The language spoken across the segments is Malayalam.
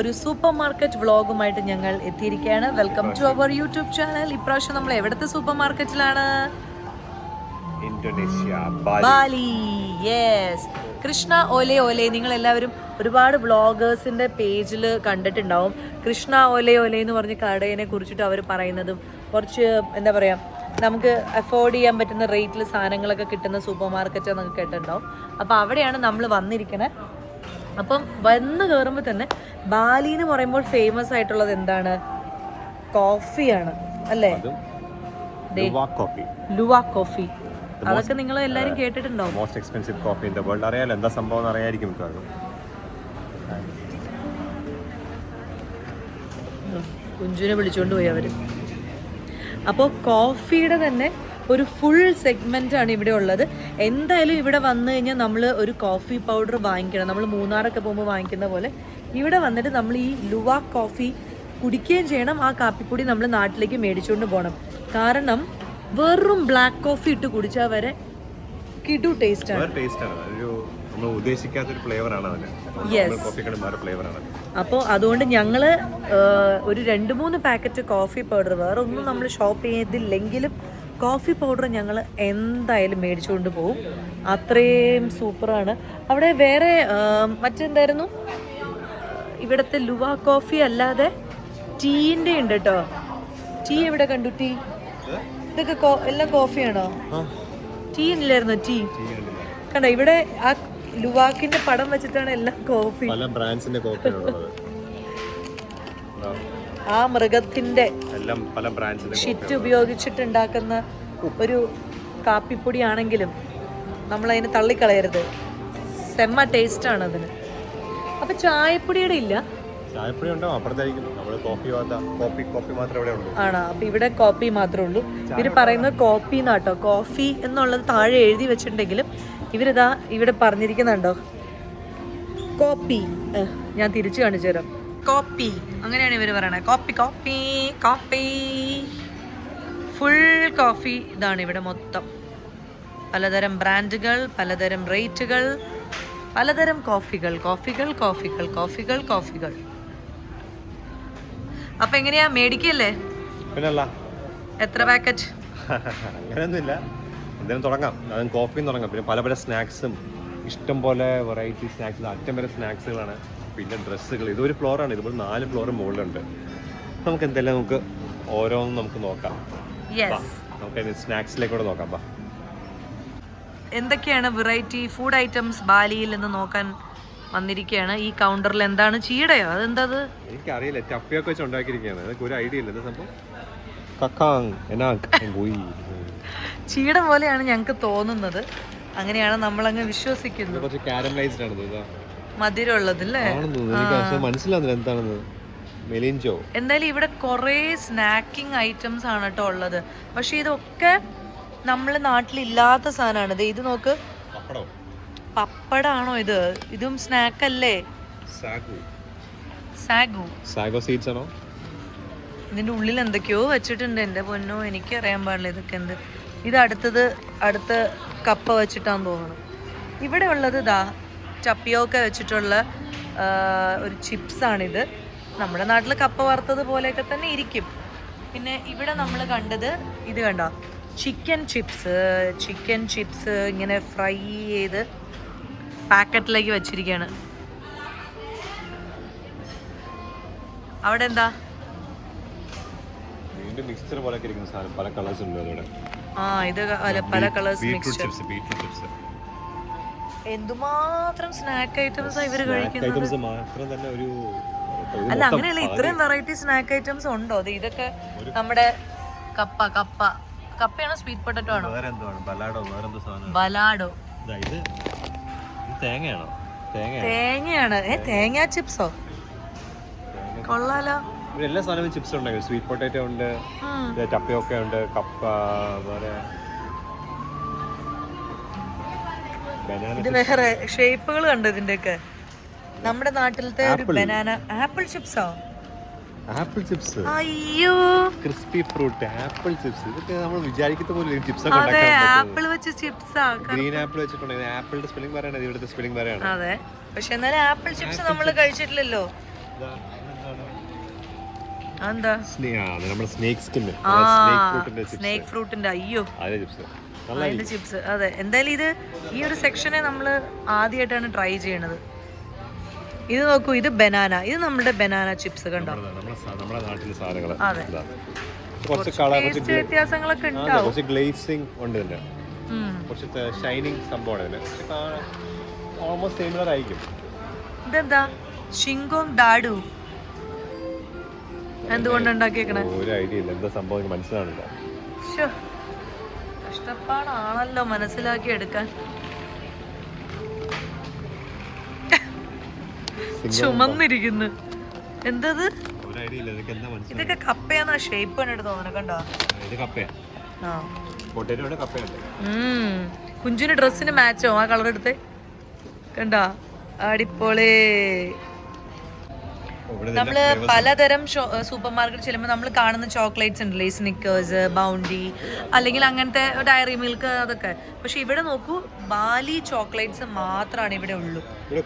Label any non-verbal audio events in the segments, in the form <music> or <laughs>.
ഒരു സൂപ്പർ മാർക്കറ്റ് വ്ളോഗുമായിട്ട് ഞങ്ങൾ എത്തിയിരിക്കുകയാണ്. Welcome to our YouTube channel ഇപ്രാവശ്യം നമ്മൾ എവിടുത്തെ സൂപ്പർ മാർക്കറ്റിലാണ് ഇന്തോനേഷ്യ ബാലി. യെസ് കൃഷ്ണ ഓലെ ഓലെ. നിങ്ങൾ എല്ലാവരും ഒരുപാട് വ്ളോഗേഴ്സിന്റെ പേജിൽ കണ്ടിട്ടുണ്ടാവും. കൃഷ്ണ ഓലെ ഓലെ എന്ന് പറഞ്ഞ കടയിനെ കുറിച്ചിട്ട് അവർ പറയുന്നതും കുറച്ച് എന്താ പറയാ നമുക്ക് അഫോർഡ് ചെയ്യാൻ പറ്റുന്ന റേറ്റിൽ സാധനങ്ങളൊക്കെ കിട്ടുന്ന സൂപ്പർ മാർക്കറ്റ് എന്നൊക്കെ കേട്ടിട്ടുണ്ടാവും. അപ്പോൾ അവിടെയാണ് നമ്മൾ വന്നിരിക്കുന്നത് അപ്പം വന്ന് കയറുമ്പോൾ തന്നെ ബാലി എന്ന് പറയുമ്പോൾ ഫേമസ് ആയിട്ടുള്ളത് എന്താണ്? കോഫിയാണ്. അല്ലേ? ലുവാ കോഫി. അതൊക്കെ നിങ്ങൾ എല്ലാവരും കേട്ടിട്ടുണ്ടാവും. Most expensive coffee in the world അറിയാലോ എന്താ സംഭവം അറിയായിരിക്കും കുഞ്ചുവിനെ വിളിച്ചുകൊണ്ട് പോയി അവർ. അപ്പോൾ കോഫിയുടെ തന്നെ ഒരു ഫുൾ സെഗ്മെന്റ് ആണ് ഇവിടെ ഉള്ളത്. എന്തായാലും ഇവിടെ വന്നു കഴിഞ്ഞാൽ നമ്മൾ ഒരു കോഫി പൗഡർ വാങ്ങിക്കണം. നമ്മൾ മൂന്നാറൊക്കെ പോകുമ്പോൾ വാങ്ങിക്കുന്ന പോലെ. ഇവിടെ വന്നിട്ട് നമ്മൾ ഈ ലുവ കോഫി കുടിക്കുകയും ചെയ്യണം. ആ കാപ്പിപ്പൊടി നമ്മൾ നാട്ടിലേക്ക് മേടിച്ചുകൊണ്ട് പോകണം കാരണം വെറും ബ്ലാക്ക് കോഫി ഇട്ട് കുടിച്ചാൽ വരെ കിടു ടേസ്റ്റ് ആണ്. അപ്പോ ഫ്ലേവർ ആണ്. ഫ്ലേവർ അപ്പോൾ അതുകൊണ്ട് ഞങ്ങൾ ഒരു രണ്ട് മൂന്ന് പാക്കറ്റ് കോഫി പൗഡർ വേറെ ഒന്നും നമ്മൾ ഷോപ്പ് ചെയ്തില്ലെങ്കിലും കോഫി പൗഡർ ഞങ്ങൾ എന്തായാലും മേടിച്ചുകൊണ്ട് പോകും അത്രയും സൂപ്പറാണ്. അവിടെ വേറെ മറ്റെന്തായിരുന്നു? ഇവിടുത്തെ ലുവ കോഫി അല്ലാതെ ടീന്റെ ഉണ്ട് കേട്ടോ ടീ എവിടെ കണ്ടു ടീ? ഇതൊക്കെ എല്ലാം കോഫിയാണോ ടീ ഇല്ലായിരുന്നു? ടീ? കണ്ടോ ഇവിടെ ആ ലുവാക്കിന്റെ പടം വെച്ചിട്ടാണ് എല്ലാം കോഫി പല ബ്രാൻഡ്സിന്റെ കോഫി ആ മൃഗത്തിന്റെ ഷിറ്റ് ഉപയോഗിച്ചിട്ടുണ്ടാക്കുന്ന ഒരു കാപ്പിപ്പൊടിയാണെങ്കിലും നമ്മൾ അതിന് തള്ളിക്കളയരുത്. സെമ്മ ടേസ്റ്റ് ആണ് അതിന് അപ്പൊ ചായപ്പൊടിയുടെ ഇല്ല. ചായപ്പൊടി ഉണ്ടോ അപ്പുറത്തായിരിക്കും നമ്മൾ കോഫി കോഫി കോഫി മാത്രമേ ഇവിടെ ഉള്ളൂ. ആണോ? അപ്പൊ ഇവിടെ കോപ്പി മാത്രമേ ഉള്ളൂ. ഇവർ പറയുന്നത് കോപ്പി എന്നാട്ടോ. കോഫി എന്നുള്ളത് താഴെ എഴുതി വെച്ചിട്ടുണ്ടെങ്കിലും ഇവരിതാ ഇവിടെ പറഞ്ഞിരിക്കുന്നുണ്ടോ? കോപ്പി. ഞാൻ തിരിച്ചു കാണിച്ചു തരാം കോപ്പി അങ്ങനെയാണ് ഇവർ പറയണത്. കോപ്പി കോപ്പി കോപ്പി ഫുൾ കോഫി ഇതാണ് ഇവിടെ മൊത്തം. പലതരം ബ്രാൻഡുകൾ പലതരം റേറ്റുകൾ പലതരം കോഫികൾ കോഫികൾ കോഫികൾ കോഫികൾ കോഫികൾ അപ്പൊ എങ്ങനെയാ? മേടിക്കല്ലേ? പിന്നല്ല. എത്ര പാക്കറ്റ് അങ്ങനെയൊന്നുമില്ല. എന്തെങ്കിലും തുടങ്ങാം. അതും കോഫിയും തുടങ്ങാം. പിന്നെ പല പല സ്നാക്സും ഇഷ്ടം പോലെ വെറൈറ്റി സ്നാക്സ് അറ്റം വരെ സ്നാക്സുകളാണ് പിന്നെ ഡ്രസ്സുകൾ. ഇതൊരു ഫ്ലോറാണ്. ഇതുപോലെ നാല് ഫ്ലോർ മുകളിലുണ്ട്. നമുക്ക് എന്തെല്ലാം നമുക്ക് ഓരോന്നും നമുക്ക് നോക്കാം. നമുക്ക് സ്നാക്സിലേക്കൂടെ നോക്കാം ബാ. എന്തൊക്കെയാണ് വെറൈറ്റി ഫുഡ് ഐറ്റംസ് ബാലിയിൽ നിന്ന് നോക്കാൻ വന്നിരിക്കുകയാണ് ഈ കൗണ്ടറിൽ എന്താണ് ചീടയോ? അതെന്തത്? എനിക്കറിയില്ല. ടപ്പിയൊക്കെ വെച്ച് ഉണ്ടാക്കിയിരിക്കുകയാണ്. അതൊക്കെ ഒരു ഐഡിയ ഇല്ല. സംഭവം? ചീട പോലെയാണ് ഞങ്ങൾക്ക് തോന്നുന്നത്. അങ്ങനെയാണ് നമ്മളങ്ങ് വിശ്വസിക്കുന്നത്. കുറച്ച് കാരമലൈസ്ഡ് ആണ് ഇതാ മധുരമുള്ളത് അല്ലേ ആണെന്ന് തോന്നുന്നു. എനിക്ക് പക്ഷേ മനസ്സിലാവുന്നില്ല. എന്താണെന്ന്? മെലിഞ്ചോ എന്തായാലും ഇവിടെ കുറേ സ്നാക്കിംഗ് ഐറ്റംസ് ആണ് കേട്ടോ ഉള്ളത്. പക്ഷെ ഇതൊക്കെ നമ്മളെ നാട്ടിലില്ലാത്ത സാധനമാണ്. ദേ ഇത് നോക്ക്. പപ്പടോ. പപ്പടാണോ ഇത്? ഇതും സ്നാക്ക് അല്ലേ സാഗു. സാഗു. സാഗോ സീഡ്സ് ആണോ? ഇതിന്റെ ഉള്ളിൽ എന്തൊക്കെയോ വെച്ചിട്ടുണ്ട്. എന്റെ പൊന്നോ എനിക്ക് അറിയാൻ പാടില്ല ഇതൊക്കെ എന്ത്. ഇത് അടുത്തത് അടുത്ത കപ്പ വെച്ചിട്ടാന്ന് തോന്നുന്നു. ഇവിടെ ഉള്ളത് ഇതാ ചപ്പിയൊക്കെ വെച്ചിട്ടുള്ള ഒരു ചിപ്സാണിത്. നമ്മുടെ നാട്ടിൽ കപ്പ വറുത്തത് പോലെയൊക്കെ തന്നെ ഇരിക്കും. പിന്നെ ഇവിടെ നമ്മൾ കണ്ടത് ഇത് കണ്ടോ? Chicken chips. ചിക്കൻ ചിപ്സ് ഇങ്ങനെ ഫ്രൈ ചെയ്ത് പാക്കറ്റിലേക്ക് വെച്ചിരിക്കുകയാണ് അവിടെ എന്താ മിക്സ്ചർ പോലെ ഇരിക്കുന്ന സാധനം. പല കളേഴ്സ് ഉണ്ട് ആ ഇത് പല കളേഴ്സ് ചിപ്സ് ചിപ്സ്. എന്തുമാത്രം സ്നാക്ക് ഐറ്റംസ് ഇവർ കഴിക്കുന്നത്? ഐറ്റംസ് മാത്രം തന്നെ ഒരു അല്ല അങ്ങനെയല്ല ഇത്രയും വെറൈറ്റി സ്നാക്ക് ഐറ്റംസ് ഉണ്ടോ? അത് ഇതൊക്കെ നമ്മുടെ കപ്പ കപ്പ. കപ്പയാണോ സ്വീറ്റ് പൊട്ടറ്റോ ആണോ? വേറെ എന്താണ് ബലാഡോ ബലാഡോ. ഇതാ ഇത് ഇത് തേങ്ങയാണോ? തേങ്ങ തേങ്ങയാണ്. ഏ തേങ്ങാ. ചിപ്സോ? കൊള്ളാലോ. എല്ലാ സാധനവും ചിപ്സ് ഉണ്ടെങ്കിൽ സ്വീറ്റ് പൊട്ടാറ്റോ ഉണ്ട് ചപ്പയൊക്കെ ടപ്പിയൊക്കെ ഉണ്ട് കപ്പ ഇത് വേറെ ഷേപ്പുകൾ കണ്ടോ ഇതിന്റെയൊക്കെ? നമ്മുടെ നാട്ടിലത്തെ ഒരു ബനാന ആപ്പിൾ ചിപ്സോ ആപ്പിൾ ചിപ്സ് അയ്യോ. ക്രിസ്പി ഫ്രൂട്ട് ആപ്പിൾ ചിപ്സ് ഇതൊക്കെ നമ്മൾ വിചാരിക്കുന്ന പോലെ ചിപ്സ് അതെ ആപ്പിൾ വെച്ച് ചിപ്സ് ഗ്രീൻ ആപ്പിൾ വെച്ചിട്ടുണ്ടെങ്കിൽ ആപ്പിളിന്റെ സ്പെല്ലിംഗ് പറയണത് ഇവിടുത്തെ സ്പെല്ലിംഗ് പറയാണ്. അതെ. പക്ഷെ എന്നാലും ആപ്പിൾ ചിപ്സ് നമ്മൾ കഴിച്ചിട്ടില്ലല്ലോ. അതെന്താ? നമ്മുടെ സ്നേക്ക് സ്കിന്ന് ആ സ്നേക് ഫ്രൂട്ടിന്റെ അയ്യോ. അതെ ചിപ്സ് അതിന്റെ ചിപ്സ്. അതെ. എന്തായാലും ഇത് ഈ ഒരു സെക്ഷനെ നമ്മൾ ആദ്യമായിട്ടാണ് ട്രൈ ചെയ്യണത്. ഇത് നോക്കൂ ഇത് ബനാന. ഇത് നമ്മുടെ ബനാന ചിപ്സ് കണ്ടോ? അതെ. ടേസ്റ്റ് വ്യത്യാസങ്ങളൊക്കെ ഉണ്ടാവും. ഗ്ലേസിങ് ഉണ്ട്. കുറച്ച് ഷൈനിങ് സംഭവമാണ് ഓൾമോസ്റ്റ് സിമിലർ ആയിരിക്കും. ഇതെന്താ? ഷിങ്കോങ് ഡാഡു എന്തുകൊണ്ട് ഉണ്ടാക്കിയേക്കണേ? ഒരു ഐഡിയ ഇല്ല. എന്താ സംഭവം ശ്ശോ, കഷ്ടപ്പാടാണല്ലോ മനസ്സിലാക്കി എടുക്കാൻ. ചുമന്നിരിക്കുന്നു. എന്തത്? ഇതൊക്കെ കപ്പയാന്നാ ഷേപ്പ് കണ്ടിട്ട് തോന്നണ കണ്ടോ. കുഞ്ചുന് ഡ്രസ്സിന് മാച്ചോ ആ കളർ എടുത്തേ. കണ്ടാ? അടിപൊളി. നമ്മൾ പലതരം സൂപ്പർ മാർക്കറ്റ് ചെല്ലുമ്പോൾ നമ്മൾ കാണുന്ന ചോക്ലേറ്റ്സ് ഉണ്ടല്ലേ സ്നിക്കേഴ്സ് ബൗണ്ടി അല്ലെങ്കിൽ അങ്ങനത്തെ ഡയറി മിൽക്ക് അതൊക്കെ. പക്ഷെ ഇവിടെ നോക്കൂ ബാലി ചോക്ലേറ്റ്സ് മാത്രമാണ് ഇവിടെ ഉള്ളൂ. ഇവിടെ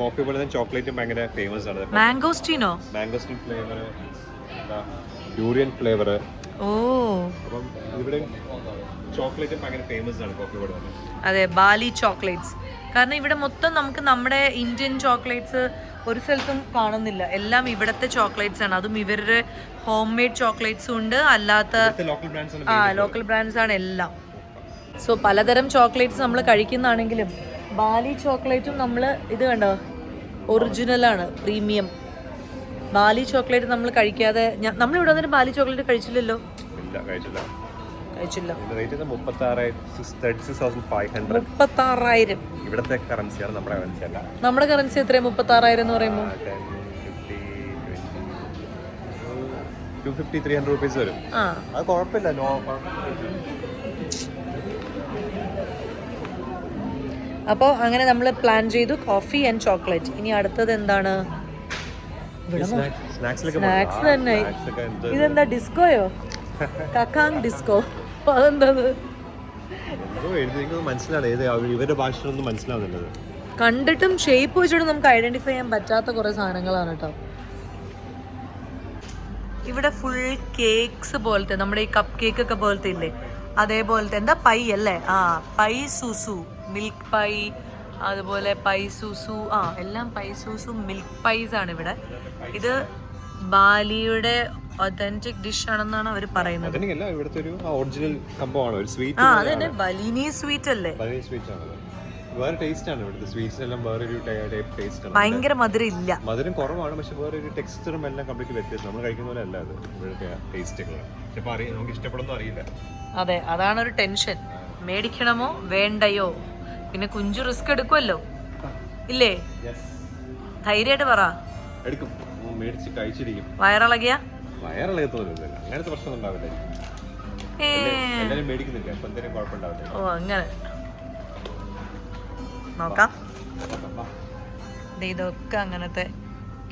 കോഫി പോലെ ചോക്ലേറ്റും ഭയങ്കര ഫേമസ് ആണ്. മാംഗോസ്റ്റീനോ മാംഗോസ്റ്റിൻ ഫ്ലേവർ ഡ്യൂറിയൻ ഫ്ലേവർ ഓ. അപ്പം ഇവിടെ ചോക്ലേറ്റും ഭയങ്കര ഫേമസ് ആണ് കോഫി പോലെ അതെ ബാലി ചോക്ലേറ്റ്സ്. കാരണം ഇവിടെ മൊത്തം നമുക്ക് നമ്മുടെ ഇന്ത്യൻ ചോക്ലേറ്റ്സ് ഒരു സ്ഥലത്തും കാണുന്നില്ല. എല്ലാം ഇവിടത്തെ ചോക്ലേറ്റ്സ് ആണ്. അതും ഇവരുടെ ഹോം മെയ്ഡ് ചോക്ലേറ്റ്സും ഉണ്ട്. അല്ലാത്ത ആ ലോക്കൽ ബ്രാൻഡ്സ് ആണ് എല്ലാം. സോ പലതരം ചോക്ലേറ്റ്സ് നമ്മൾ കഴിക്കുന്നതാണെങ്കിലും ബാലി ചോക്ലേറ്റും നമ്മൾ ഇത് കണ്ടോ? ഒറിജിനൽ ആണ്. പ്രീമിയം ബാലി ചോക്ലേറ്റ് നമ്മൾ കഴിക്കാതെ നമ്മളിവിടെ നമ്മൾ ഇവിടെ വന്നിട്ട് ബാലി ചോക്ലേറ്റ് കഴിച്ചില്ലല്ലോ? കഴിച്ചില്ല. റേറ്റ് മുപ്പത്താറായിരം. ഇവിടുത്തെ കറൻസിയാണ് നമ്മുടെ കറൻസി അല്ല. നമ്മുടെ കറൻസി എത്രയാണ് മുപ്പത്താറായിരം എന്ന് പറയുമ്പോൾ two fifty three hundred rupees വരും. ആ. അത് കുഴപ്പമില്ല നോ അപ്പോൾ അങ്ങനെ നമ്മൾ പ്ലാൻ ചെയ്തു കോഫി ആൻഡ് ചോക്ലേറ്റ് ഇനി അടുത്തത് എന്താണ്? സ്നാക്സ് തന്നെ. ഇതെന്താ ഡിസ്കോയോ കക്കാങ് ഡിസ്കോ അതെന്തത്? മനസ്സിലാണ്. ഏത് ഇവരുടെ ഭാഷയൊന്നും മനസ്സിലാവുന്നില്ലത്. കണ്ടിട്ടും ഷേപ്പ് വെച്ചിട്ട് നമുക്ക് ഐഡന്റിഫൈ ചെയ്യാൻ പറ്റാത്ത കുറെ സാധനങ്ങളാണ് കേട്ടോ ഇവിടെ ഫുൾ കേക്ക്സ് പോലത്തെ നമ്മുടെ ഈ കപ്പ് കേക്ക് ഒക്കെ പോലത്തെ ഇല്ലേ? അതേപോലത്തെ എന്താ പൈ അല്ലേ? ആ പൈ സുസു മിൽക്ക് പൈ അതുപോലെ പൈ സുസു ആ എല്ലാം പൈ സുസു മിൽക്ക് പൈസ് ആണ് ഇവിടെ. ഇത് ബാലിയുടെ ഒതന്റിക് ഡിഷ് ആണെന്നാണ് അവർ പറയുന്നത്. അതിനല്ല ഇവിടുത്തെ ഒരു ഒറിജിനൽ സംഭവമാണ് ഒരു ആ സ്വീറ്റ് അത് തന്നെ ബലീനി സ്വീറ്റ് അല്ലേ? ബലിനി സ്വീറ്റ് ആണ് വേറെ ടേസ്റ്റ് ആണ് ഇവിടുത്തെ സ്വീറ്റ്സിനെല്ലാം വേറെ ഒരു ടേസ്റ്റ് ആണ്. ഭയങ്കര മധുരം ഇല്ല. മധുരം കുറവാണ് പക്ഷെ വേറെ ഒരു ടെക്സ്ചറും എല്ലാം കംപ്ലീറ്റ് വ്യത്യാസം നമ്മൾ കഴിക്കുന്ന പോലെ അല്ല അത് ഇവിടുത്തെ ടേസ്റ്റുകൾ ചിലപ്പോൾ അറിയാം നമുക്ക് ഇഷ്ടപ്പെടുന്നോ അറിയില്ല. അതെ അതാണ് ഒരു ടെൻഷൻ മേടിക്കണമോ വേണ്ടയോ? പിന്നെ കുഞ്ചു റിസ്ക് എടുക്കുമല്ലോ ഇല്ലേ? ധൈര്യമായിട്ട് പറ. എടുക്കും. മേടിച്ച് കഴിച്ചിരിക്കും. വയറിളകിയ? വയറിളകത്തൊന്നുമില്ല അങ്ങനത്തെ പ്രശ്നം ഉണ്ടാവില്ല? ഏ. എല്ലാവരും മേടിക്കുന്നില്ല? അപ്പൊ എന്തെങ്കിലും കുഴപ്പമുണ്ടാവില്ല? ഓ അങ്ങനെ. നോക്കാം. ഇതൊക്കെ അങ്ങനത്തെ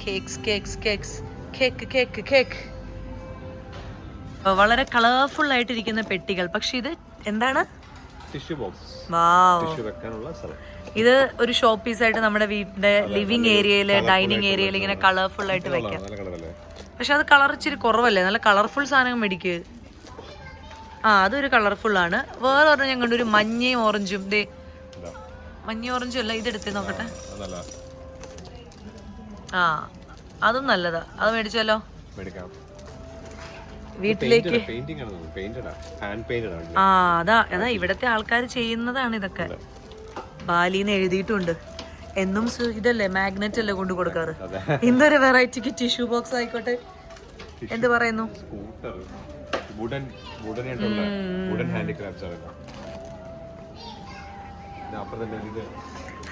cakes cakes cakes cake cake cake വളരെ കളർഫുൾ ആയിട്ടിരിക്കുന്ന പെട്ടികൾ. പക്ഷെ ഇത് എന്താണ്? ടിഷ്യൂ ബോക്സ് ടിഷ്യൂ വെക്കാനുള്ള സ്ഥലം. ഇത് ഒരു ഷോപ്പീസ് പീസ് ആയിട്ട് നമ്മുടെ വീടിന്റെ ലിവിംഗ് ഏരിയയിൽ ഡൈനിങ് ഏരിയയിൽ ഇങ്ങനെ കളർഫുൾ ആയിട്ട് വെക്കാം. പക്ഷെ അത് കളർ ഇച്ചിരി കുറവല്ലേ? നല്ല കളർഫുൾ സാധനം മേടിക്ക്. ആ അതൊരു കളർഫുൾ ആണ്. വേറെ പറഞ്ഞാൽ ഞാൻ കണ്ടു ഒരു മഞ്ഞയും ഓറഞ്ചും. ദേ മഞ്ഞ ഓറഞ്ചും അല്ല ഇതെടുത്ത് നോക്കട്ടെ. ആ അതും നല്ലതാ. അത് മേടിച്ചാലോ? വീട്ടിലേക്ക്. ആ അതാ അതാ ഇവിടത്തെ ആൾക്കാർ ചെയ്യുന്നതാണ് ഇതൊക്കെ. ബാലിന്ന് എഴുതിയിട്ടുണ്ട്. എന്നും ഇതല്ലേ മാഗ്നറ്റ് അല്ലേ കൊണ്ടു കൊടുക്കാറ്? ഇന്നൊരു വെറൈറ്റിക്ക് ടിഷ്യൂ ബോക്സ് ആയിക്കോട്ടെ. എന്ത് പറയുന്നു? Wooden wooden wooden handicrafts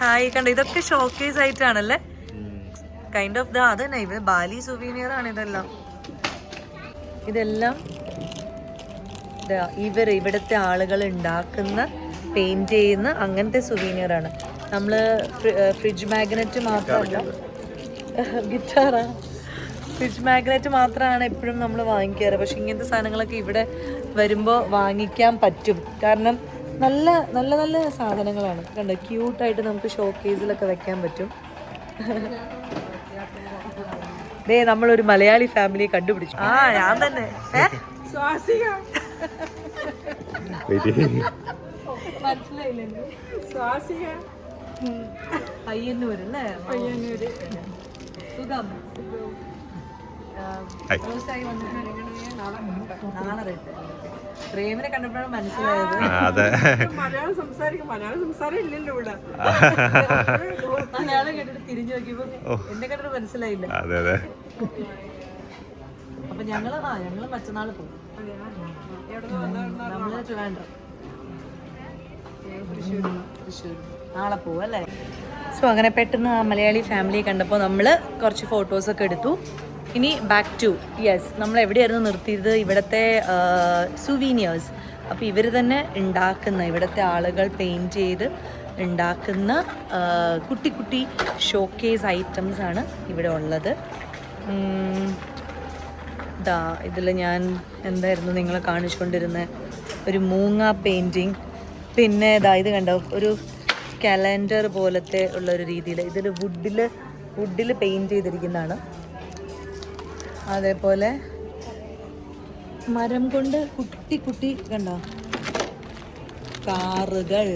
hi കണ്ട? ഇതൊക്കെ ഷോക്കേസ് ആയിട്ടാണല്ലേ? കൈൻഡ് ഓഫ് ദ അത് തന്നെ ഇവിടെ ബാലി സുവീനിയർ ആണ് ഇതെല്ലാം. ഇതെല്ലാം ഇവർ ഇവിടുത്തെ ആളുകൾ ഉണ്ടാക്കുന്ന പെയിന്റ് ചെയ്യുന്ന അങ്ങനത്തെ സുവീനിയർ ആണ്. നമ്മൾ ഫ്രിഡ്ജ് മാഗ്നറ്റ് മാത്രമല്ല. ഗിറ്റാറാ <laughs> ഫ്രിഡ്ജ് മാഗ്നറ്റ് മാത്രമാണ് എപ്പോഴും നമ്മൾ വാങ്ങിക്കാറ്. പക്ഷെ ഇങ്ങനത്തെ സാധനങ്ങളൊക്കെ ഇവിടെ വരുമ്പോൾ വാങ്ങിക്കാൻ പറ്റും. കാരണം നല്ല നല്ല നല്ല സാധനങ്ങളാണ്. കണ്ടോ? ക്യൂട്ടായിട്ട് നമുക്ക് ഷോ കേസിലൊക്കെ വെക്കാൻ പറ്റും. ദേ നമ്മളൊരു മലയാളി ഫാമിലി കണ്ടുപിടിച്ചു. ആ ഞാൻ തന്നെ? മനസ്സിലായില്ലേ പയ്യന്നൂര് അല്ലേ? സുഖം. പ്രേമിനെ കണ്ടപ്പോഴാണ് മനസ്സിലായത്. ആ, അതെ. മലയാളം സംസാരിക്കും. മലയാളം സംസാരം ഇല്ലല്ലോ ഇവിടെ. മലയാളം കേട്ടിട്ട് തിരിഞ്ഞു നോക്കിയപ്പോ എന്നെ കണ്ടിട്ട് മനസ്സിലായില്ല. അതെ അതെ. അപ്പൊ ഞങ്ങൾ ആ ഞങ്ങൾ മറ്റന്നാൾ പോകും നമ്മൾ ട്രിവാൻഡ്രം. തൃശ്ശൂർ നാളെ പോവും അല്ലേ? സോ അങ്ങനെ പെട്ടെന്ന് ആ മലയാളി ഫാമിലി കണ്ടപ്പോൾ നമ്മൾ കുറച്ച് ഫോട്ടോസൊക്കെ എടുത്തു. ഇനി ബാക്ക് ടു യെസ് നമ്മൾ എവിടെയായിരുന്നു നിർത്തിയത്? ഇവിടുത്തെ സുവീനിയേഴ്സ് അപ്പോൾ ഇവർ തന്നെ ഉണ്ടാക്കുന്ന ഇവിടുത്തെ ആളുകൾ പെയിന്റ് ചെയ്ത് ഉണ്ടാക്കുന്ന കുട്ടി കുട്ടി ഷോക്കേസ് ഐറ്റംസ് ആണ് ഇവിടെ ഉള്ളത്. ദാ ഇതിൽ ഞാൻ എന്തായിരുന്നു നിങ്ങളെ കാണിച്ചുകൊണ്ടിരുന്ന? ഒരു മൂങ്ങ പെയിന്റിങ് പിന്നെ ഇതാ ഇത് കണ്ടോ? ഒരു കലണ്ടർ പോലത്തെ ഉള്ള ഒരു രീതിയിൽ ഇതിൽ വുഡിൽ വുഡിൽ പെയിന്റ് ചെയ്തിരിക്കുന്നതാണ്. അതേപോലെ മരം കൊണ്ട് കുട്ടി കുട്ടി കണ്ടോ? കാറുകൾ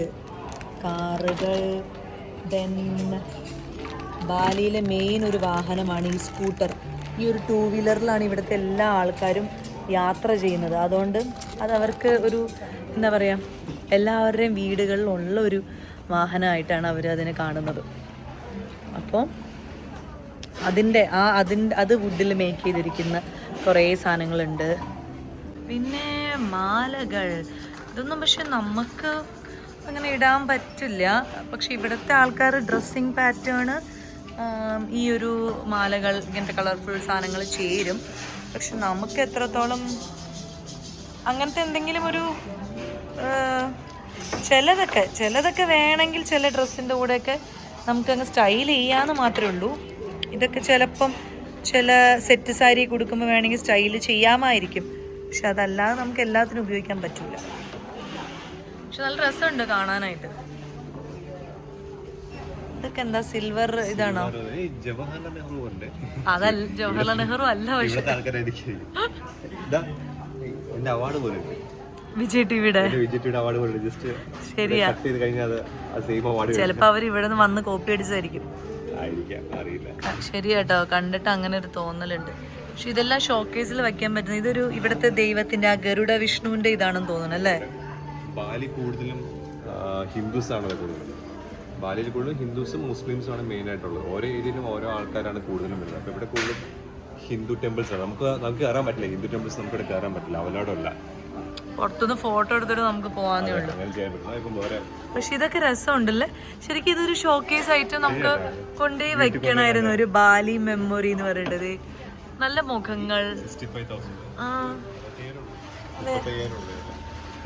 കാറുകൾ. ബാലിയിലെ മെയിൻ ഒരു വാഹനമാണ് ഈ സ്കൂട്ടർ ഈ ഒരു ടൂ വീലറിലാണ് ഇവിടുത്തെ എല്ലാ ആൾക്കാരും യാത്ര ചെയ്യുന്നത്. അതുകൊണ്ട് അത് അവർക്ക് ഒരു എന്താ പറയുക എല്ലാവരുടെയും വീടുകളിലുള്ള ഒരു വാഹനമായിട്ടാണ് അവർ അതിനെ കാണുന്നത്. അപ്പോൾ അതിന്റെ ആ അതിന്റെ അത് വുഡിൽ മേക്ക് ചെയ്തിരിക്കുന്ന കുറേ സാധനങ്ങളുണ്ട്. പിന്നെ മാലകൾ. ഇതൊന്നും പക്ഷെ നമുക്ക് അങ്ങനെ ഇടാൻ പറ്റില്ല. പക്ഷെ ഇവിടുത്തെ ആൾക്കാർ ഡ്രസ്സിങ് പാറ്റേണ് ഈ ഒരു മാലകൾ ഇങ്ങനത്തെ കളർഫുൾ സാധനങ്ങൾ ചേരും. പക്ഷെ നമുക്ക് എത്രത്തോളം അങ്ങനത്തെ എന്തെങ്കിലും ഒരു ചിലതൊക്കെ ചിലതൊക്കെ വേണമെങ്കിൽ ചില ഡ്രസ്സിന്റെ കൂടെയൊക്കെ നമുക്കങ്ങ് സ്റ്റൈൽ ചെയ്യാമെന്ന് മാത്രമേ ഉള്ളൂ. ഇതൊക്കെ ചിലപ്പം ചില സെറ്റ് സാരി കൊടുക്കുമ്പോൾ വേണമെങ്കിൽ സ്റ്റൈൽ ചെയ്യാമായിരിക്കും. പക്ഷെ അതല്ലാതെ നമുക്ക് എല്ലാത്തിനും ഉപയോഗിക്കാൻ പറ്റില്ല പക്ഷെ നല്ല രസമുണ്ട് കാണാനായിട്ട്. ഇതൊക്കെ എന്താ സിൽവർ ഇതാണോ? അതല്ല ജവഹർലാൽ നെഹ്റു അല്ല പക്ഷെ. അവാർഡ് പോലും വിജയ് ടിവിയുടെ. ശരിയാ. സെയിം അവർ ഇവിടെ നിന്ന് വന്ന് കോപ്പി അറിയില്ല ശരി കേട്ടോ കണ്ടിട്ട് അങ്ങനെ ഒരു തോന്നലുണ്ട്. പക്ഷെ ഇതെല്ലാം ഷോക്കേസിൽ വെക്കാൻ പറ്റുന്ന ഇതൊരു ഇവിടുത്തെ ദൈവത്തിന്റെ ആ ഗരുഡ വിഷ്ണുവിന്റെ ഇതാണെന്ന് തോന്നുന്നു അല്ലേ? ബാലി കൂടുതലും ഹിന്ദുസ് ആണ് കൂടുതലും. ബാലിയിൽ കൂടുതലും ഹിന്ദുസും മുസ്ലിംസും ആണ് മെയിൻ ആയിട്ടുള്ളത്. ഓരോ ഏരിയയിലും ഓരോ ആൾക്കാരാണ് കൂടുതലും വരുന്നത്. അപ്പോൾ ഇവിടെ കൂടുതലും ഹിന്ദു ടെമ്പിൾസ് ആണ്. നമുക്ക് നമുക്ക് കയറാൻ പറ്റില്ല. ഹിന്ദു ടെമ്പിൾസ് നമുക്ക് ഇവിടെ കയറാൻ പറ്റില്ല. അവലോടല്ല പുറത്തുനിന്ന് ഫോട്ടോ എടുത്തിട്ട് നമുക്ക് പോകാന്നേ ഉള്ളൂ. പക്ഷെ ഇതൊക്കെ രസമുണ്ടല്ലേ? ശരിക്കും ഇതൊരു ഷോക്കേസ് ആയിട്ട് നമുക്ക് കൊണ്ടുപോയി വെക്കണമായിരുന്നു. ഒരു ബാലി മെമ്മറി എന്ന് പറയുന്നത് നല്ല മുഖങ്ങൾ.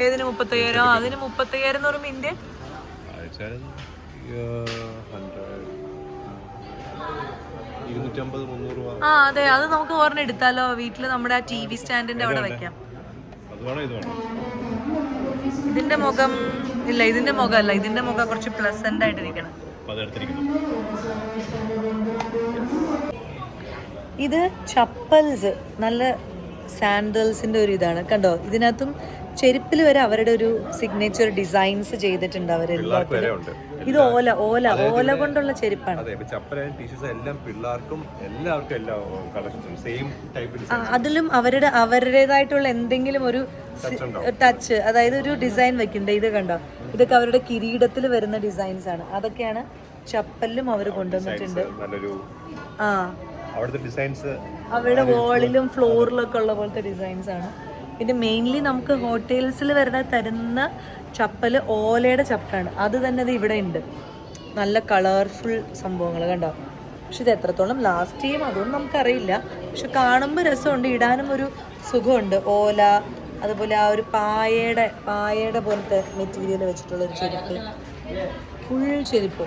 ഏതിന് മുപ്പത്തയ്യായിരം അതിന് മുപ്പത്തയ്യായിരം എന്ന് പറയുമ്പോൾ ഇന്ത്യൻ? ഇരുന്നൂറ്റമ്പത് മുന്നൂറ് രൂപ. ആ അതെ. അത് നമുക്ക് ഓർമ്മ എടുത്താലോ? വീട്ടിൽ നമ്മുടെ ആ ടി വി സ്റ്റാൻഡിന്റെ അവിടെ വെക്കാം. ഇതിന്റെ മുഖം ഇല്ല ഇതിന്റെ മുഖമല്ല. ഇതിന്റെ മുഖം കുറച്ച് പ്ലസന്റ് ആയിട്ടിരിക്കണം ഇത് ചപ്പൽസ്. നല്ല സാൻഡൽസിന്റെ ഒരു ഇതാണ്. കണ്ടോ? ഇതിനകത്തും ചെരുപ്പിൽ വരെ അവരുടെ ഒരു സിഗ്നേച്ചർ ഡിസൈൻസ് ചെയ്തിട്ടുണ്ട് അവർ ഇത് ഓല ഓല ഓല കൊണ്ടുള്ള ചെരുപ്പാണ്. അതിലും അവരുടെ അവരുടേതായിട്ടുള്ള എന്തെങ്കിലും ഒരു ടച്ച് അതായത് ഒരു ഡിസൈൻ വെക്കണ്ടേ ഇത് കണ്ടോ? ഇതൊക്കെ അവരുടെ കിരീടത്തിൽ വരുന്ന ഡിസൈൻസ് ആണ്. അതൊക്കെയാണ് ചപ്പലിലും അവർ കൊണ്ടുവന്നിട്ടുണ്ട്. ആ. അവിടുത്തെ ഡിസൈൻസ് അവരുടെ വാളിലും ഫ്ലോറിലൊക്കെ ഉള്ള പോലത്തെ ഡിസൈൻസ് ആണ്. പിന്നെ മെയിൻലി നമുക്ക് ഹോട്ടൽസിൽ വരുന്ന തരുന്ന ചപ്പൽ ഓലയുടെ ചപ്പലാണ്. അത് തന്നെ ഇത് ഇവിടെ ഉണ്ട് നല്ല കളർഫുൾ സംഭവങ്ങൾ കണ്ടോ? പക്ഷെ ഇത് എത്രത്തോളം ലാസ്റ്റ് ചെയ്യും അതൊന്നും നമുക്കറിയില്ല. പക്ഷെ കാണുമ്പോൾ രസമുണ്ട്. ഇടാനും ഒരു സുഖമുണ്ട്. ഓല അതുപോലെ ആ ഒരു പായയുടെ പായയുടെ പോലത്തെ മെറ്റീരിയൽ വെച്ചിട്ടുള്ള ഒരു ചെരുപ്പ്. ഫുൾ ചെരുപ്പ്.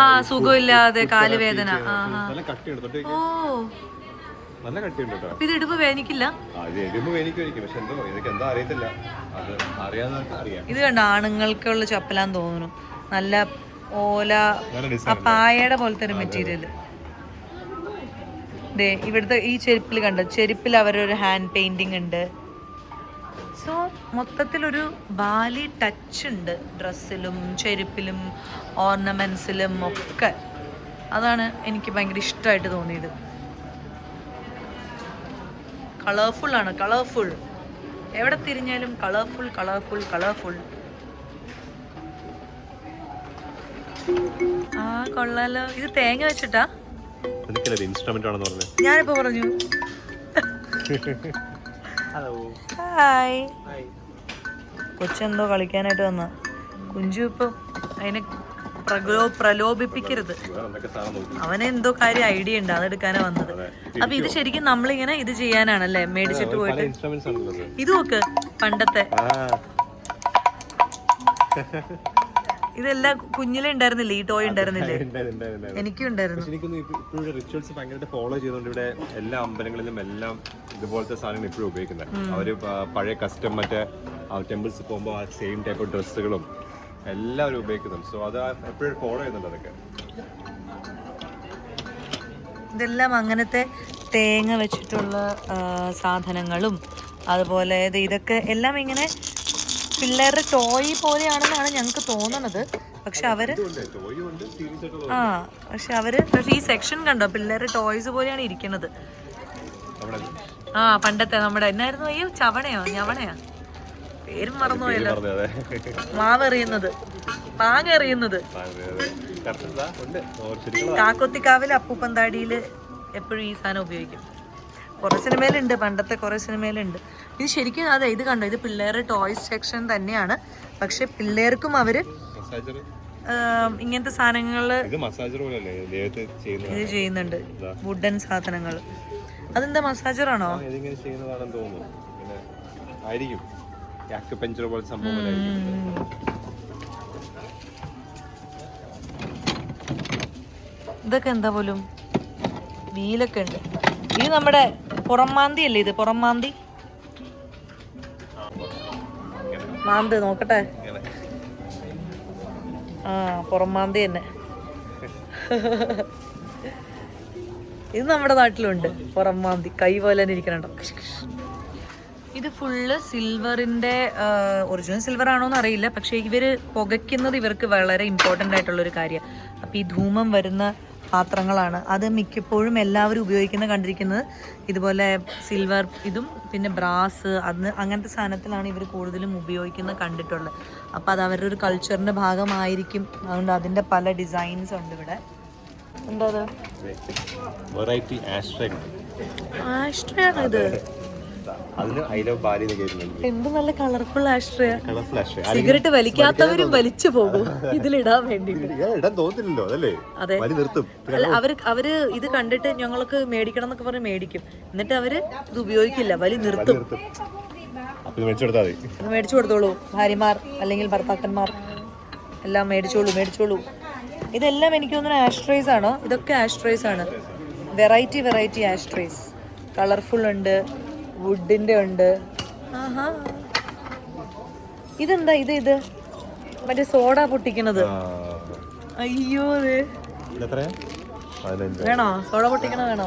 ആ സുഖമില്ലാതെ കാൽ വേദന. ആ ആ. നല്ല ഓ. നല്ല കട്ടിയുണ്ട് കേട്ടോ. ഇത് ഇടുമ്പോ വേനിക്കില്ല? എരുമ്പ് എനിക്കായിരിക്കും പക്ഷെ എന്തോ ഇതൊക്കെ എന്താ അറിയത്തില്ല. അത് അറിയാവുന്നവർക്ക് അറിയാം. ഇത് കണ്ട? ആണുങ്ങൾക്കുള്ള ചപ്പലാന്ന് തോന്നുന്നു. നല്ല ഓല നല്ല ആ ഡിസൈൻ പായയുടെ പോലത്തെ ഒരു മെറ്റീരിയൽ ദേ ഇവിടുത്തെ ഈ ചെരുപ്പിൽ കണ്ടോ? ചെരുപ്പിൽ അവരൊരു ഹാൻഡ് പെയിന്റിംഗ് ഉണ്ട്. സോ മൊത്തത്തിലൊരു ബാലി ടച്ച് ഉണ്ട്. ഡ്രസ്സിലും ചെരുപ്പിലും ഓർണമെന്റ്സിലും ഒക്കെ. അതാണ് എനിക്ക് ഭയങ്കര ഇഷ്ടമായിട്ട് തോന്നിയത്. കളർഫുൾ ആണ് കളർഫുൾ എവിടെ തിരിഞ്ഞാലും കളർഫുൾ കളർഫുൾ കളർഫുൾ ആ കൊള്ളാലോ. ഇത് തേങ്ങ വെച്ചിട്ടാ? ഇൻസ്ട്രുമെന്റ് ആണെന്ന് ഞാനിപ്പോ പറഞ്ഞു. ഹലോ ഹായ് കൊച്ചെന്തോ കളിക്കാനായിട്ട് വന്ന. കുഞ്ചു ഇപ്പൊ അതിനെ പ്രലോഭിപ്പിക്കരുത്. അവന് എന്തോ കാര്യം ഐഡിയ ഉണ്ട്. അതെടുക്കാനാ വന്നത്. അതെ. അപ്പൊ ഇത് ശരിക്കും നമ്മളിങ്ങനെ ഇത് ചെയ്യാനാണല്ലേ? മേടിച്ചിട്ട് പോയിട്ട്? ഇത്. നോക്ക് പണ്ടത്തെ. ഇതെല്ലാം കുഞ്ഞിലെ ഉണ്ടായിരുന്നില്ലേ? ഈ ടോയ് ഉണ്ടായിരുന്നില്ലേ? ഉണ്ടായിരുന്നു, ഉണ്ടായിരുന്നു, ഉണ്ടായിരുന്നു. എനിക്കും ഉണ്ടായിരുന്നു. എനിക്കൊന്ന് റിച്വൽസ് ഭയങ്കരമായിട്ട് ഫോളോ ചെയ്തുകൊണ്ട് ഇവിടെ എല്ലാ അമ്പലങ്ങളിലും എല്ലാം ഇതുപോലത്തെ സാധനങ്ങൾ ഇപ്പോഴും ഉപയോഗിക്കുന്നത് അവർ പഴയ കസ്റ്റം മറ്റേ ടെമ്പിൾസ് പോകുമ്പോൾ ആ സെയിം ടൈപ്പ് ഡ്രസ്സുകളും എല്ലാവരും ഉപയോഗിക്കുന്നുണ്ട്. സോ അത് എപ്പോഴും ഫോളോ ചെയ്യുന്നുണ്ട് അതൊക്കെ. ഇതെല്ലാം അങ്ങനത്തെ തേങ്ങ വെച്ചിട്ടുള്ള സാധനങ്ങളും അതുപോലെ ഇത് ഇതൊക്കെ എല്ലാം ഇങ്ങനെ പിള്ളേരുടെ ടോയ് പോലെയാണെന്നാണ് ഞങ്ങൾക്ക് തോന്നുന്നത് പക്ഷെ അവർ ആ പക്ഷെ അവർ പക്ഷെ ഈ സെക്ഷൻ കണ്ടോ? പിള്ളേരുടെ ടോയ്സ് പോലെയാണ് ഇരിക്കുന്നത് ആ പണ്ടത്തെ നമ്മുടെ എന്നായിരുന്നു അയ്യോ ചവണയോ? ഞവണയോ? പേരും മറന്നുപോയല്ലോ. മാവെറിയുന്നത് പാങ്ങെറിയുന്നത് കാക്കൊത്തിക്കാവിൽ അപ്പൂപ്പന്താടിയിൽ എപ്പോഴും ഈ സാധനം ഉപയോഗിക്കും. കുറെ സിനിമയിലുണ്ട്. പണ്ടത്തെ കുറെ സിനിമയിലുണ്ട്. ഇത് ശരിക്കും അതെ ഇത് കണ്ടോ? ഇത് പിള്ളേരുടെ ടോയ്സ് സെക്ഷൻ തന്നെയാണ്. പക്ഷെ പിള്ളേർക്കും അവർ ഇങ്ങനത്തെ സാധനങ്ങൾ ഇത് ചെയ്യുന്നുണ്ട്. വുഡൻ സാധനങ്ങൾ. അതെന്താ മസാജറാണോ? ആയിരിക്കും. ആക്യുപഞ്ചർ പോലെ സംഭവം പോലെ ആയിരിക്കും. ഇതൊക്കെ എന്താ പോലും? വീലൊക്കെ ഉണ്ട്. ഇത് നമ്മുടെ പുറംമാന്തി അല്ലേ ഇത്? പുറംമാന്തി? മാന്ത് നോക്കട്ടെ. ആ പുറംമാന്തി തന്നെ. ഇത് നമ്മുടെ നാട്ടിലുണ്ട്. പുറംമാന്തി. കൈ പോലെ തന്നെ ഇരിക്കണുണ്ടോ? ഇത് ഫുള്ള് സിൽവറിന്റെ ഒറിജിനൽ സിൽവർ ആണോന്ന് അറിയില്ല. പക്ഷെ ഇവർ പുകയ്ക്കുന്നത് ഇവർക്ക് വളരെ ഇമ്പോർട്ടന്റ് ആയിട്ടുള്ള ഒരു കാര്യം. അപ്പൊ ഈ ധൂമം വരുന്ന പാത്രങ്ങളാണ്. അത് മിക്കപ്പോഴും എല്ലാവരും ഉപയോഗിക്കുന്ന കണ്ടിരിക്കുന്നത്. ഇതുപോലെ സിൽവർ ഇതും പിന്നെ ബ്രാസ് അന്ന് അങ്ങനത്തെ സാധനത്തിലാണ് ഇവർ കൂടുതലും ഉപയോഗിക്കുന്നത് കണ്ടിട്ടുള്ളത്. അപ്പോൾ അത് അവരുടെ ഒരു കൾച്ചറിന്റെ ഭാഗമായിരിക്കും. അതുകൊണ്ട് അതിന്റെ പല ഡിസൈൻസ് ഉണ്ട് ഇവിടെ. എന്താ വെറൈറ്റി ആഷ്ട്രേ ആഷ്ട്രയാണ് ഇത്? അതിന് ഐ ലവ് ബാലി എന്ന് എന്ത് നല്ല കളർഫുൾ ആശ്രയ കളർഫുൾ സിഗരറ്റ് വലിക്കാത്തവരും വലിച്ചു പോകും. ഇതിലിടാൻ വേണ്ടി ഇടാൻ തോന്നില്ലല്ലോ അതല്ലേ? അതെ. വലി നിർത്തും. അല്ല അവർ അവർ ഇത് കണ്ടിട്ട് ഞങ്ങൾക്ക് മേടിക്കണം എന്നൊക്കെ പറഞ്ഞ് മേടിക്കും. എന്നിട്ട് അവർ ഇത് ഉപയോഗിക്കില്ല. വലി നിർത്തും. മേടിച്ചു കൊടുത്തോളൂ. ഭാര്യമാർ അല്ലെങ്കിൽ ഭർത്താക്കന്മാർ. എല്ലാം മേടിച്ചോളൂ മേടിച്ചോളൂ. ഇതെല്ലാം എനിക്ക് തോന്നുന്നു ആഷ്ട്രേസ് ആണോ? ഇതൊക്കെ ആഷ്ട്രേസ് ആണ്. Variety variety ആഷ്ട്രേസ്. കളർഫുൾ ഉണ്ട്. വുഡിന്റെ ഉണ്ട്. ആഹാ. ഇതെന്താ ഇത് ഇത്? മറ്റേ സോഡ പൊട്ടിക്കണത് അയ്യോ വേണോ? സോഡ പൊട്ടിക്കണ വേണോ?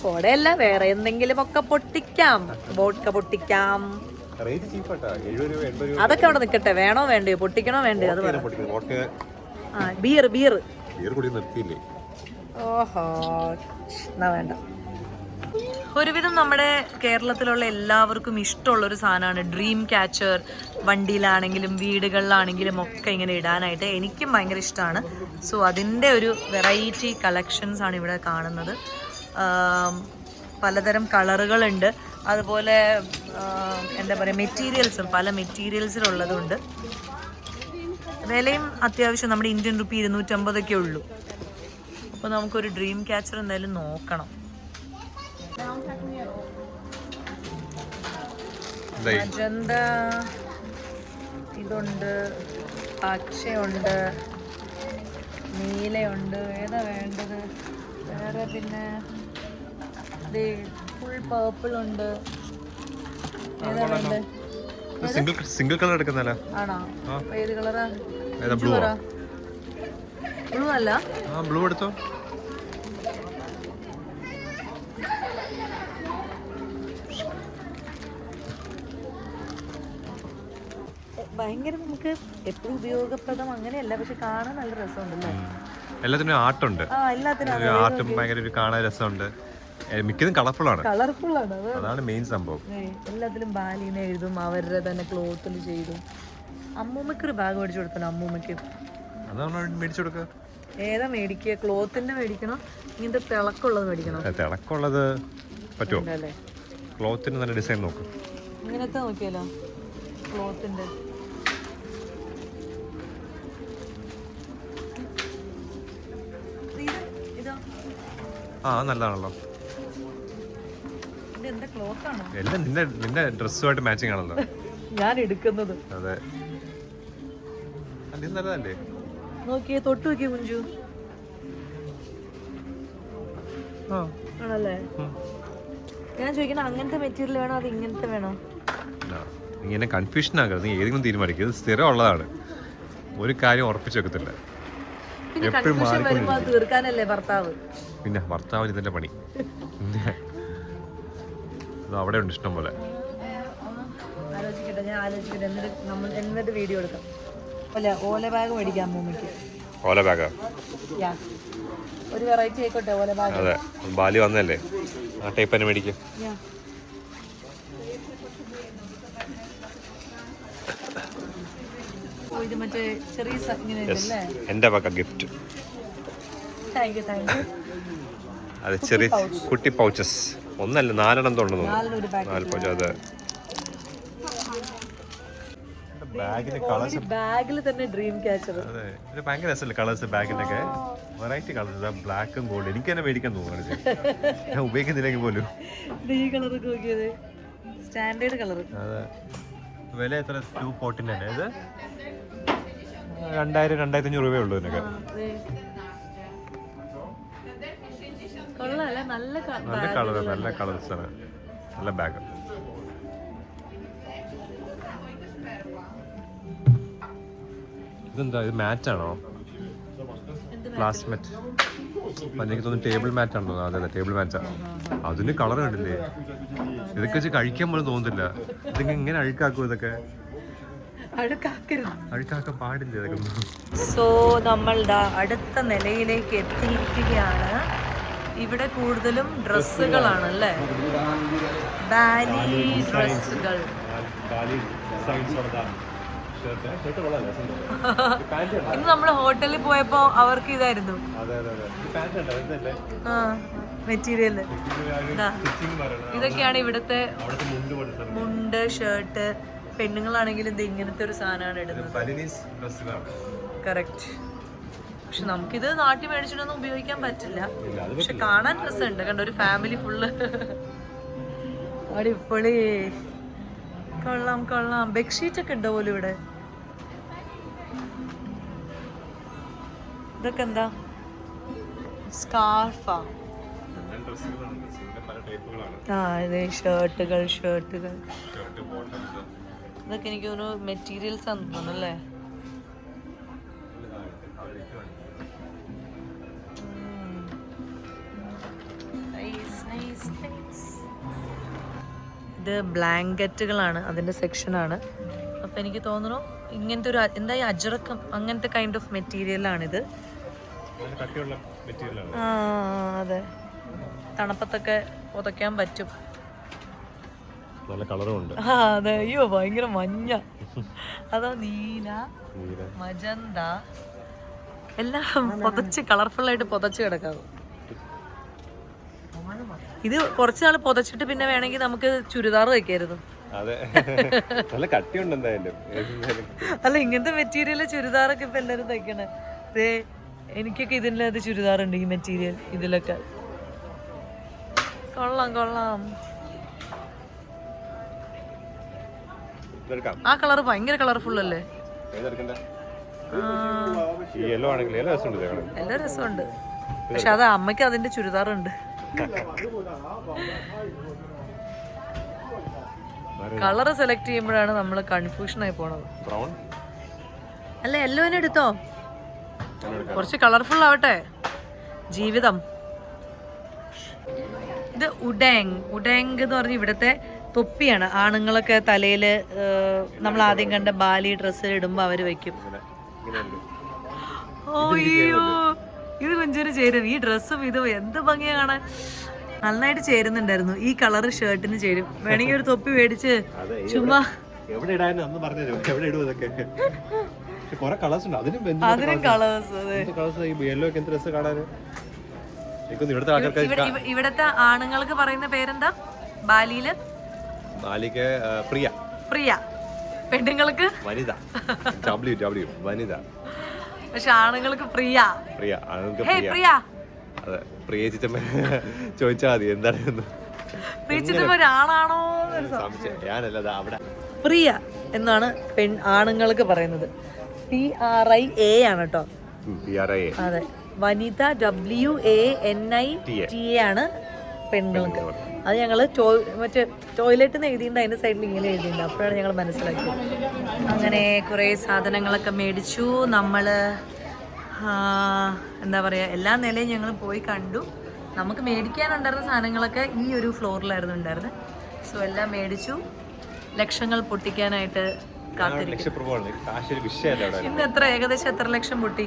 സോഡയല്ല വേറെ എന്തെങ്കിലും ഒക്കെ പൊട്ടിക്കാം. വോഡ്ക പൊട്ടിക്കാം. അതൊക്കെ അവിടെ നിക്കട്ടെ. വേണോ വേണ്ടേ പൊട്ടിക്കണോ വേണ്ടേ അത് ആ ബിയർ ബിയർ ബിയർ കുടി നിർത്തിയില്ലേ? ഓഹോ. എന്നാ വേണ്ട. ഒരുവിധം നമ്മുടെ കേരളത്തിലുള്ള എല്ലാവർക്കും ഇഷ്ടമുള്ള ഒരു സാധനമാണ് ഡ്രീം ക്യാച്ചർ വണ്ടിയിലാണെങ്കിലും വീടുകളിലാണെങ്കിലും ഒക്കെ ഇങ്ങനെ ഇടാനായിട്ട് എനിക്കും ഭയങ്കര ഇഷ്ടമാണ്. സോ അതിന്റെ ഒരു വെറൈറ്റി കളക്ഷൻസ് ആണ് ഇവിടെ കാണുന്നത്. പലതരം കളറുകളുണ്ട്. അതുപോലെ എന്താ പറയുക മെറ്റീരിയൽസും പല മെറ്റീരിയൽസിലുള്ളതുണ്ട് വിലയും അത്യാവശ്യം നമ്മുടെ ഇന്ത്യൻ റുപ്പി ഇരുന്നൂറ്റമ്പതൊക്കെ ഉള്ളൂ. അപ്പോൾ നമുക്കൊരു ഡ്രീം ക്യാച്ചർ എന്തായാലും നോക്കണം. മജന്ത ഇതുണ്ട് പച്ചയുണ്ട് നീലയുണ്ട് ഏതാ വേണ്ടത്? വേറെ പിന്നെ ഫുൾ പേർപ്പിൾ ഉണ്ട്. ഏതാ വേണ്ടത്? സിംഗിൾ സിംഗിൾ കളർ എടുക്കുന്നല്ലേ ആണോ? ഏത് കളറാ? ബ്ലൂ അല്ല. ബ്ലൂ എടുത്തോ? ഭയങ്കര നമുക്ക് എപ്പോഴും ഉപയോഗപ്രദം അങ്ങനെയല്ല പക്ഷെ കാണാൻ നല്ല രസമുണ്ടല്ലേ? എല്ലാത്തിനും ആർട്ടുണ്ട്. ആ എല്ലാത്തിനും ആർട്ടും ഭയങ്കര ഒരു കാണാൻ രസമുണ്ട്. മിക്കതും കളർഫുൾ ആണ്. കളർഫുൾ ആണ് അതാണ് മെയിൻ സംഭവം. എല്ലാത്തിലും ബാലിനെ എഴുതും അവരുടെ തന്നെ ക്ലോത്തിൽ ചെയ്തും. അമ്മൂമ്മയ്ക്ക് ഒരു ബാഗ് മേടിച്ചു കൊടുക്കണം അമ്മൂമ്മയ്ക്ക്? അതാണ് മേടിച്ചു കൊടുക്കുക ഏതാ മേടിക്കുക? ക്ലോത്തിന്റെ മേടിക്കണോ? ഇങ്ങനത്തെ തിളക്കമുള്ളത് മേടിക്കണോ? തിളക്കുള്ളത് തിളക്കമുള്ളത് പറ്റുമോ ക്ലോത്തിന് നല്ല ഡിസൈൻ നോക്കും. ഇങ്ങനത്തെ നോക്കിയാലോ? ക്ലോത്തിന്റെ ആ നല്ലതാണല്ലോ. എല്ലാം നിന്റെ നിന്റെ ഡ്രസ്സുമായിട്ട് മാച്ചിങ് ആണല്ലോ. <laughs> ഞാൻ എടുക്കുന്നത്. അതെ. അത് നല്ലതല്ലേ? നോക്കിയേ തൊട്ട് നോക്കിയേ കുഞ്ചു. ആണല്ലേ? ഞാൻ ചോദിക്കണ അങ്ങനത്തെ മെറ്റീരിയൽ വേണോ? അത് ഇങ്ങനത്തെ വേണോ? ഇങ്ങനെ കൺഫ്യൂഷൻ ആകരുത് നീ ഏതെങ്കിലും തീരുമാനിക്കും. ഇത് സ്ഥിരം ഉള്ളതാണ് ഒരു കാര്യം ഉറപ്പിച്ചു വെക്കത്തില്ല. പിന്നെ എപ്പോഴും കൺഫ്യൂഷൻ വരുമ്പോ അത് തീർക്കാനല്ലേ ഭർത്താവ്? പിന്നെ ഭർത്താവിന് ഇതിന്റെ പണി. അവിടെ ഉണ്ട് ഇഷ്ടം പോലെ. ആലോചിക്കട്ടെ ഞാൻ ആലോചിക്കട്ടെ. എന്നിട്ട് നമ്മൾ എന്നിട്ട് വീഡിയോ എടുക്കാം. അല്ല ഓല ബാഗ് മേടിക്കാം അമ്മൂമ്മയ്ക്ക്. ഓല ബാഗ് ഒരു വെറൈറ്റി ആയിക്കോട്ടെ ഓല ബാഗ് അതെ ബാലി വന്നല്ലേ ആ ടൈപ്പ് തന്നെ മേടിക്കും യാ ഓ ഇത് മറ്റേ ചെറിയ ഇതല്ലേ? എന്റെ വക gift thank you thank you അത് ചെറിയ കുട്ടി പൗച്ചസ് ഒന്നല്ല നാലെണ്ണം തോന്നുന്നു നാല് പൗച്ച് അതെ. ബാഗിന്റെ കളേഴ്സ് ബാഗിൽ തന്നെ ഡ്രീം ക്യാച്ചർ അതെ. ഇത് ഭയങ്കര രസമല്ലേ കളേഴ്സ് ബാഗിന്റെ ഒക്കെ വെറൈറ്റി കളേഴ്സ് ബ്ലാക്കും ഗോൾഡ് എനിക്ക് തന്നെ മേടിക്കാൻ തോന്നുന്നു ഞാൻ ഉപയോഗിക്കുന്നില്ലെങ്കിൽ പോലും. ഈ നോക്കിയത് സ്റ്റാൻഡേർഡ് കളർ അതെ. വില എത്ര? ടു ഫോർട്ടിന്റെ ഇത്? രണ്ടായിരം രണ്ടായിരത്തി അഞ്ഞൂറ് രൂപയേ ഉള്ളൂ ഇതിനൊക്കെ നല്ല കളർ നല്ല കളേഴ്സ് ആണ് നല്ല ബാഗ് ഇതെന്താ ഇത് മാറ്റ് ആണോ? ഗ്ലാസ് മാറ്റ് എനിക്ക് തോന്നുന്നു ടേബിൾ മാറ്റ് ആണോ അതെ അതെ ടേബിൾ മാറ്റാ അതിന് കളർ കണ്ടില്ലേ? ഇതൊക്കെ വെച്ച് കഴിക്കാൻ പോലും തോന്നുന്നില്ല. ഇതൊക്കെ ഇങ്ങനെ അഴുക്കാക്കും ഇതൊക്കെ? പാടില്ല സോ നമ്മൾ അടുത്ത നിലയിലേക്ക് എത്തിയിരിക്കുകയാണ്. ഇവിടെ കൂടുതലും ഡ്രസ്സുകളാണ് അല്ലേ? ബാലി ഡ്രസ്സുകൾ. <laughs> ഇന്ന് നമ്മൾ ഹോട്ടലിൽ പോയപ്പോ അവർക്ക് ഇതായിരുന്നു. മെറ്റീരിയൽ ഇതൊക്കെയാണ് ഇവിടുത്തെ മുണ്ട് ഷർട്ട് പെണ്ണുങ്ങളാണെങ്കിലും ഇത് ഇങ്ങനത്തെ ഒരു സാധനമാണ് ഇടുന്നത്. കറക്റ്റ് പക്ഷെ നമുക്കിത് നാട്ടിൽ മേടിച്ചിട്ടൊന്നും ഉപയോഗിക്കാൻ പറ്റില്ല. പക്ഷെ കാണാൻ രസമുണ്ട്. കണ്ട ഒരു ഫാമിലി ഫുള്ള് അടിപൊളി. കൊള്ളാം കൊള്ളാം. ബെഡ്ഷീറ്റ് ഒക്കെ ഉണ്ടോ പോലും ഇവിടെ? ഇതൊക്കെ എന്താ? സ്കാർഫാ ആ. ഇത് ഷർട്ടുകൾ ഷർട്ടുകൾ ഇതൊക്കെ എനിക്ക് തോന്നുന്നു മെറ്റീരിയൽസ് ആണെന്ന് തോന്നുന്നു അല്ലേ? ഇത് ബ്ലാങ്കറ്റുകളാണ് അതിന്റെ സെക്ഷനാണ് അപ്പം എനിക്ക് തോന്നുന്നു ഇങ്ങനത്തെ ഒരു എന്താ ഈ അജറക്കം അങ്ങനത്തെ കൈൻഡ് ഓഫ് മെറ്റീരിയലാണിത് നല്ല കട്ടിയുള്ള മെറ്റീരിയലാണ് ആ അതെ. തണുപ്പത്തൊക്കെ പുതയ്ക്കാൻ പറ്റും. നല്ല കളറും ഉണ്ട്. ആ അതെ. അയ്യോ ഭയങ്കര മഞ്ഞ. അതോ നീല മജന്ത. എല്ലാം പുതച്ച് കളർഫുൾ ആയിട്ട് പുതച്ച് കിടക്കാവും. ഇത് കുറച്ച് നാൾ പുതച്ചിട്ട് പിന്നെ വേണമെങ്കിൽ നമുക്ക് ചുരിദാർ വയ്ക്കായിരുന്നു അതെ. നല്ല കട്ടിയുണ്ട് എന്തായാലും. അല്ല ഇങ്ങനത്തെ മെറ്റീരിയൽ ചുരിദാറൊക്കെ ഇപ്പൊ എല്ലാരും തയ്ക്കണേ. ദേ എനിക്കൊക്കെ ഇതിന്റെ അത് ചുരിദാർ ഉണ്ട് ഈ മെറ്റീരിയൽ ഇതിലൊക്കെ. കൊള്ളാം കൊള്ളാം. ആ കളർ ഭയങ്കര കളർഫുൾ അല്ലേ? എല്ലാ രസമുണ്ട് പക്ഷെ അത് അമ്മയ്ക്ക് അതിന്റെ ചുരിദാറുണ്ട്. കളർ സെലക്ട് ചെയ്യുമ്പോഴാണ് നമ്മൾ കൺഫ്യൂഷൻ ആയി പോണത്. ബ്രൗൺ അല്ല എല്ലോനെ എടുത്തോ? കുറച്ച് കളർഫുൾ ആവട്ടെ. ജീവിതം. ഇത് ഉഡേങ്. ഉഡേങ് എന്ന് പറഞ്ഞ ഇവിടുത്തെ തൊപ്പിയാണ്. ആണുങ്ങളൊക്കെ തലയിൽ നമ്മൾ ആദ്യം കണ്ട ബാലി ഡ്രസ്സ് ഇടുമ്പോൾ അവർ വെക്കും. ഇങ്ങനെയുണ്ട്. ഇത് കുഞ്ചിന് ചേരും. ഈ ഡ്രസ്സും ഇതും എന്ത് ഭംഗിയാ കാണാൻ. നന്നായിട്ട് ചേരുന്നുണ്ടായിരുന്നു. ഈ കളർ ഷർട്ടിന് ചേരും. വേണമെങ്കിൽ ഒരു തൊപ്പി മേടിച്ച് ചുമ്മാ. കളേഴ്സ് അതിനും ഇവിടത്തെ ആണുങ്ങൾക്ക് പറയുന്ന പേരെന്താ? ബാലിയിൽ? മാലിക്ക് ആ, പ്രിയ. പ്രിയ. പെണ്ണുങ്ങൾക്ക്? വനിത. <laughs> W W Vanitha. പക്ഷെ ആണുങ്ങൾക്ക് പ്രിയ. പ്രിയ. ആൾക്ക് ഹേ പ്രിയ. പ്രിയ. അതെ പ്രിയ ചിറ്റമ്മ <laughs> ചോദിച്ചാൽ മതി എന്താണ് എന്ന് പ്രിയച്ചിട്ട് ഒരാണാണോ എന്നൊരു സംശയം. ഞാനല്ല ദാ അവിടെ. പ്രിയ എന്നാണ് പെൺ ആണുങ്ങൾക്ക് പറയുന്നത്. പി ആർ ഐ എ ആണ് കേട്ടോ പി ആർ ഐ എ അതെ. Vanitha W A N I T A ആണ് പെണ്ണുങ്ങൾക്ക്. അത് ഞങ്ങൾ മറ്റേ ടോയ്ലറ്റ് എന്ന് എഴുതിയിട്ടുണ്ട് അതിന്റെ സൈഡിൽ ഇങ്ങനെ എഴുതിയിട്ടുണ്ട് അപ്പോഴാണ് ഞങ്ങൾ മനസ്സിലാക്കിയത്. അങ്ങനെ കുറേ സാധനങ്ങളൊക്കെ മേടിച്ചു. നമ്മൾ എന്താ പറയുക എല്ലാ നിലയും ഞങ്ങൾ പോയി കണ്ടു. നമുക്ക് മേടിക്കാനുണ്ടായിരുന്ന സാധനങ്ങളൊക്കെ ഈ ഒരു ഫ്ലോറിലായിരുന്നു ഉണ്ടായിരുന്നത് സോ എല്ലാം മേടിച്ചു. ലക്ഷങ്ങൾ പൊട്ടിക്കാനായിട്ട് ഇന്ന് എത്ര? ഏകദേശം എത്ര ലക്ഷം പൊട്ടി.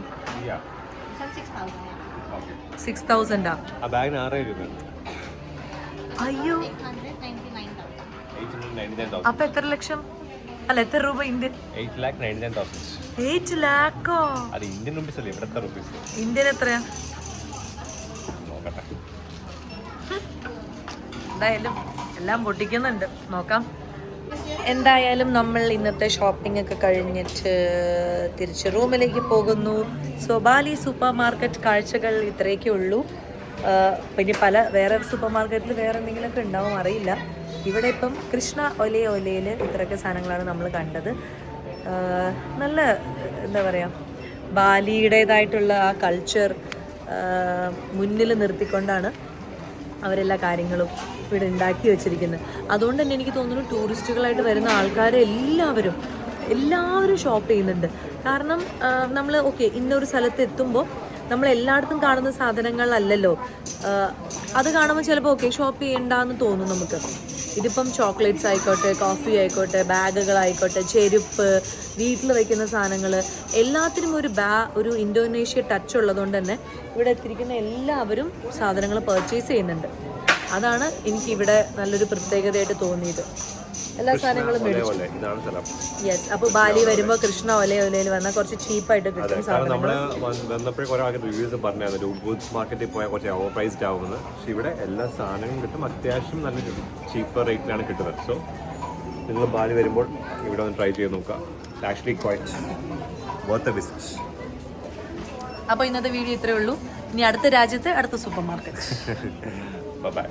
സിക്സ് തൗസൻഡാ ആ. ബാഗിന് ആറായിരം രൂപ അയ്യോ. അപ്പൊ എത്ര ലക്ഷം? അല്ല എത്ര രൂപ ഇന്ത്യൻ? എയ്റ്റ് ലാക്ക് അത് ഇന്ത്യൻ റുപ്പീസ് അല്ലേ ഇവിടുത്തെ റുപ്പീസ്. ഇന്ത്യൻ എത്രയാ? നോക്കട്ടെ. എന്തായാലും എല്ലാം പൊട്ടിക്കുന്നുണ്ട്. നോക്കാം. എന്തായാലും നമ്മൾ ഇന്നത്തെ ഷോപ്പിംഗ് ഒക്കെ കഴിഞ്ഞിട്ട് തിരിച്ച് റൂമിലേക്ക് പോകുന്നു. സോബാലി സൂപ്പർ മാർക്കറ്റ് കാഴ്ചകൾ ഇത്രയൊക്കെ ഉള്ളൂ. പിന്നെ പല വേറെ സൂപ്പർ മാർക്കറ്റിൽ വേറെ എന്തെങ്കിലുമൊക്കെ ഉണ്ടാവും അറിയില്ല. ഇവിടെ ഇപ്പം കൃഷ്ണ ഒലേ ഒലയിൽ ഇത്രയൊക്കെ സാധനങ്ങളാണ് നമ്മൾ കണ്ടത്. നല്ല എന്താ പറയുക ബാലിയുടേതായിട്ടുള്ള ആ കൾച്ചർ മുന്നിൽ നിർത്തിക്കൊണ്ടാണ് അവരെല്ലാ കാര്യങ്ങളും ഇവിടെ ഉണ്ടാക്കി വെച്ചിരിക്കുന്നത്. അതുകൊണ്ട് തന്നെ എനിക്ക് തോന്നുന്നു ടൂറിസ്റ്റുകളായിട്ട് വരുന്ന ആൾക്കാർ എല്ലാവരും എല്ലാവരും ഷോപ്പ് ചെയ്യുന്നുണ്ട്. കാരണം നമ്മൾ ഓക്കെ ഇന്നൊരു സ്ഥലത്ത് എത്തുമ്പോൾ നമ്മൾ എല്ലായിടത്തും കാണുന്ന സാധനങ്ങളല്ലല്ലോ. അത് കാണുമ്പോൾ ചിലപ്പോൾ ഓക്കെ ഷോപ്പ് ചെയ്യണ്ടെന്ന് തോന്നും നമുക്ക്. ഇതിപ്പം ചോക്ലേറ്റ്സ് ആയിക്കോട്ടെ കോഫി ആയിക്കോട്ടെ ബാഗുകളായിക്കോട്ടെ ചെരുപ്പ് വീട്ടിൽ വയ്ക്കുന്ന സാധനങ്ങൾ എല്ലാത്തിനും ഒരു ബാ ഒരു ഇൻഡോനേഷ്യ ടച്ച് ഉള്ളതുകൊണ്ട് തന്നെ ഇവിടെ എത്തിയിരിക്കുന്ന എല്ലാവരും സാധനങ്ങൾ പർച്ചേസ് ചെയ്യുന്നുണ്ട്. അതാണ് എനിക്കിവിടെ നല്ലൊരു പ്രത്യേകതയായിട്ട് തോന്നിയത്. എല്ലാ സാധനങ്ങളും മേടിച്ചു. യെസ് അപ്പോൾ ബാലി വരുമ്പോൾ കൃഷ്ണ ഒലെ ഒലയിൽ വന്നാൽ കുറച്ച് ചീപ്പായിട്ട് കിട്ടും സാധനം സാധനങ്ങൾ വന്നപ്പോഴേ കുറെ ആൾക്കാർ റിവ്യൂസ് പറഞ്ഞായിരുന്നു ഗുഡ്സ് മാർക്കറ്റിൽ പോയാൽ കുറച്ച് ഓവർ പ്രൈസ്ഡ് ആവുമെന്ന്. പക്ഷെ ഇവിടെ എല്ലാ സാധനങ്ങളും കിട്ടും അത്യാവശ്യം നല്ല ചീപ്പർ റേറ്റിലാണ് കിട്ടുന്നത്. സോ നിങ്ങൾ ബാലി വരുമ്പോൾ ഇവിടെ ഒന്ന് ട്രൈ ചെയ്ത് നോക്കുക. Actually quite worth a visit അപ്പോൾ ഇന്നത്തെ വീഡിയോ ഇത്രയേ ഉള്ളൂ. ഇനി അടുത്ത രാജ്യത്ത് അടുത്ത സൂപ്പർ മാർക്കറ്റ് ബൈ